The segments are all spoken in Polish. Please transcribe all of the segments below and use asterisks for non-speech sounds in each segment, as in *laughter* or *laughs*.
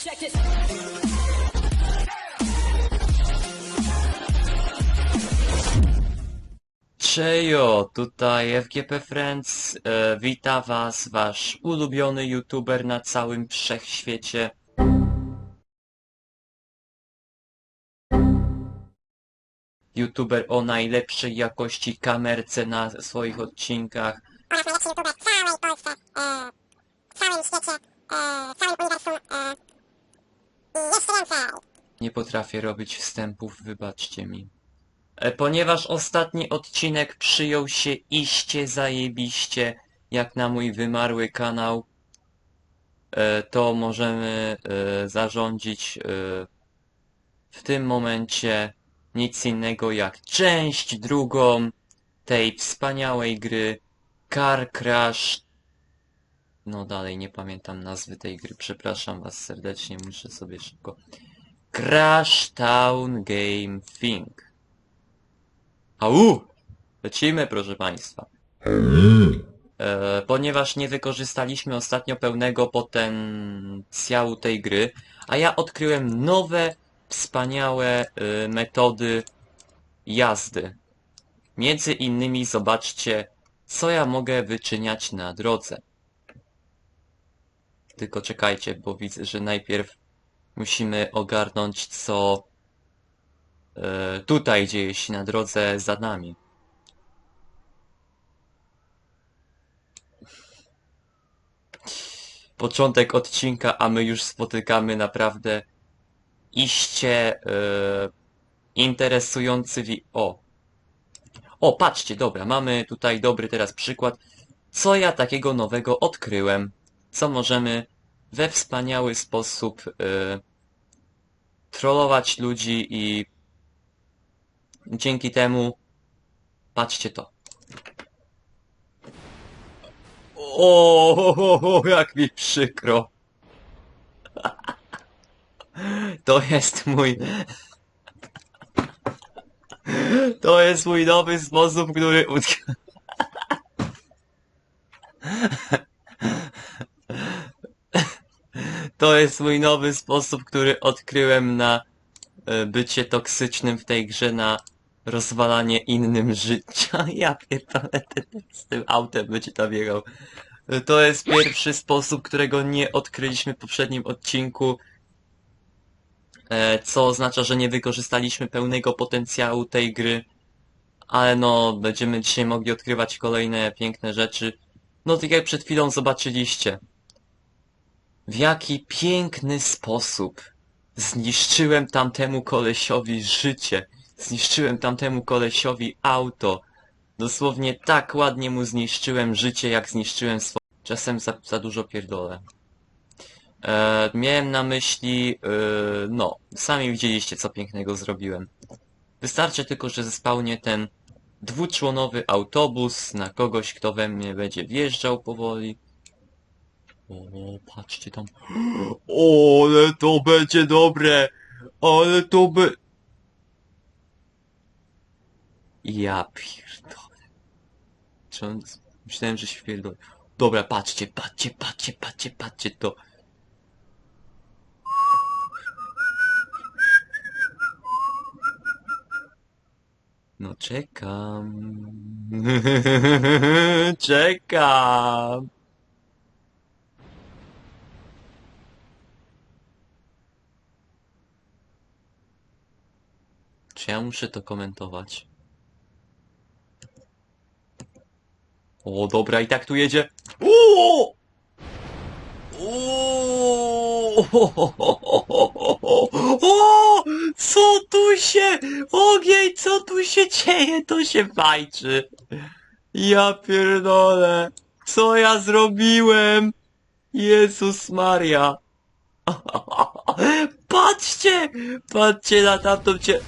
Check this. Czejo, tutaj FGP Friends, e, wita was wasz ulubiony youtuber na całym wszechświecie. YouTuber o najlepszej jakości kamerce na swoich odcinkach. najlepszy youtuber w całej Polsce, e, w całym świecie, e, w całym uniwersum e. Nie potrafię robić wstępów, wybaczcie mi. E, Ponieważ ostatni odcinek przyjął się iście zajebiście, jak na mój wymarły kanał, e, to możemy e, zarządzić w tym momencie nic innego jak część drugą tej wspaniałej gry Car Crash. No dalej nie pamiętam nazwy tej gry, przepraszam was serdecznie, muszę sobie szybko. Crash Town Game Thing. Au! Lecimy, proszę państwa. E, ponieważ nie wykorzystaliśmy ostatnio pełnego potencjału tej gry, a ja odkryłem nowe, wspaniałe e, metody jazdy. Między innymi zobaczcie, co ja mogę wyczyniać na drodze. Tylko czekajcie, bo widzę, że najpierw musimy ogarnąć, co e, tutaj dzieje się na drodze za nami. Początek odcinka, a my już spotykamy naprawdę iście e, interesujący wi... O! O, patrzcie, dobra, mamy tutaj dobry teraz przykład. Co ja takiego nowego odkryłem? Co możemy we wspaniały sposób e, trollować ludzi i dzięki temu patrzcie to. O, jak mi przykro. *laughs* To jest mój... *laughs* To jest mój nowy sposób, który... *laughs* To jest mój nowy sposób, który odkryłem na e, bycie toksycznym w tej grze, na rozwalanie innym *laughs* życia. Ja pierdolę, ten *laughs* z tym autem będzie tam jechał. E, To jest pierwszy sposób, którego nie odkryliśmy w poprzednim odcinku, e, co oznacza, że nie wykorzystaliśmy pełnego potencjału tej gry, ale no, będziemy dzisiaj mogli odkrywać kolejne piękne rzeczy. No tak jak przed chwilą zobaczyliście. W jaki piękny sposób zniszczyłem tamtemu kolesiowi życie. Zniszczyłem tamtemu kolesiowi auto. Dosłownie tak ładnie mu zniszczyłem życie, jak zniszczyłem swoje. Czasem za, za dużo pierdolę. E, miałem na myśli, e, no, sami widzieliście, co pięknego zrobiłem. Wystarczy tylko, że zespałnie ten dwuczłonowy autobus na kogoś, kto we mnie będzie wjeżdżał powoli. O, patrzcie tam. O, ale to będzie dobre. Ale to by... Ja pierdolę. Czy on... Myślałem, że się pierdolę. Dobra, patrzcie, patrzcie, patrzcie, patrzcie, patrzcie to. No czekam. *laughs* czekam. Czy ja muszę to komentować? O, dobra, i tak tu jedzie. Uuu! O! Co tu się... Ogień, co tu się dzieje? To się fajczy. Ja pierdolę. Co ja zrobiłem? Jezus Maria. *laughs* Patrzcie! Patrzcie na tamtą cię...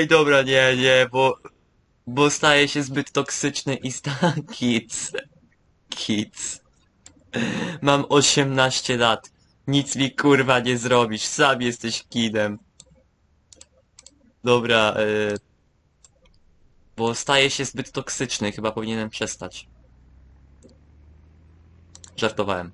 Ej, dobra, nie, nie, bo... Bo staje się zbyt toksyczny i sta... *laughs* Kids. Kids. Mam 18 lat. Nic mi kurwa nie zrobisz. Sam jesteś kidem. Dobra, yy... Bo staje się zbyt toksyczny, chyba powinienem przestać. Żartowałem.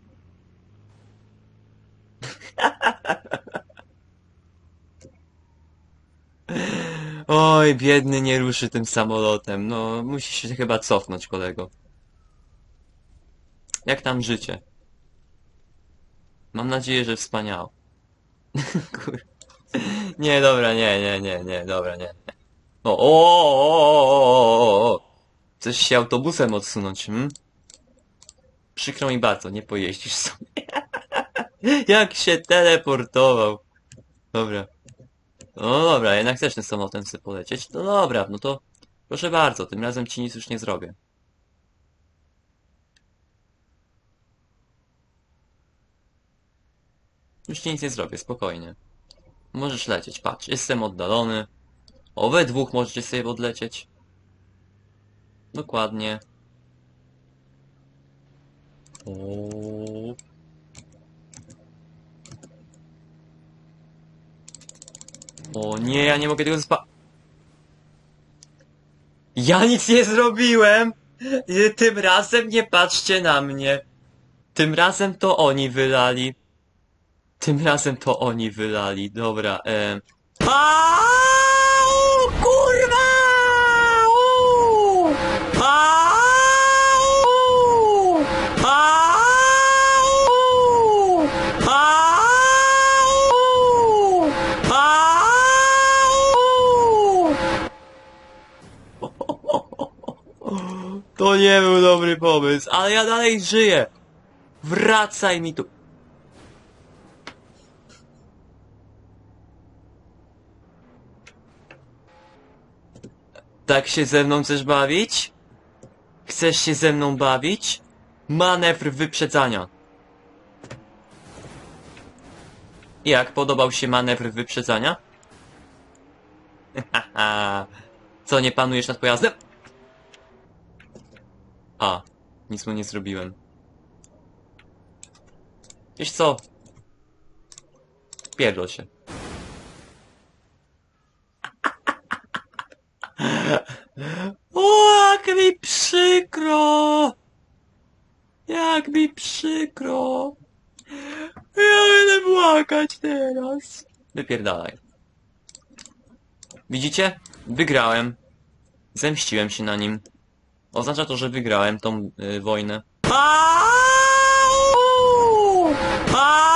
Oj, biedny nie ruszy tym samolotem. No, musi się chyba cofnąć, kolego. Jak tam życie? Mam nadzieję, że wspaniało. *laughs* Kur... Nie, dobra, nie, nie, nie, nie, dobra, nie. O, o, o, o, o. Chcesz się autobusem odsunąć, hm? Przykro mi bardzo, nie pojeździsz sobie. *laughs* Jak się teleportował. Dobra. No dobra, jednak chcesz tym samolotem polecieć. No dobra, no to proszę bardzo, tym razem ci nic już nie zrobię. Już ci nic nie zrobię, spokojnie. Możesz lecieć, patrz, jestem oddalony. O, dwóch możecie sobie odlecieć. Dokładnie. O nie, ja nie mogę tego spa... Ja nic nie zrobiłem! Nie, Tym razem nie patrzcie na mnie. Tym razem to oni wylali. Tym razem to oni wylali. Dobra, e... To nie był dobry pomysł, ale ja dalej żyję. Wracaj mi tu. Tak się ze mną chcesz bawić? Chcesz się ze mną bawić? Manewr wyprzedzania. Jak podobał się manewr wyprzedzania? *laughs* Co, nie panujesz nad pojazdem? A, nic mu nie zrobiłem. Wiesz co? Pierdol się. *laughs* O, jak mi przykro! Jak mi przykro! Ja będę płakać teraz. Wypierdalaj. Widzicie? Wygrałem. Zemściłem się na nim. Oznacza to, że wygrałem tą y, wojnę. Au! Au!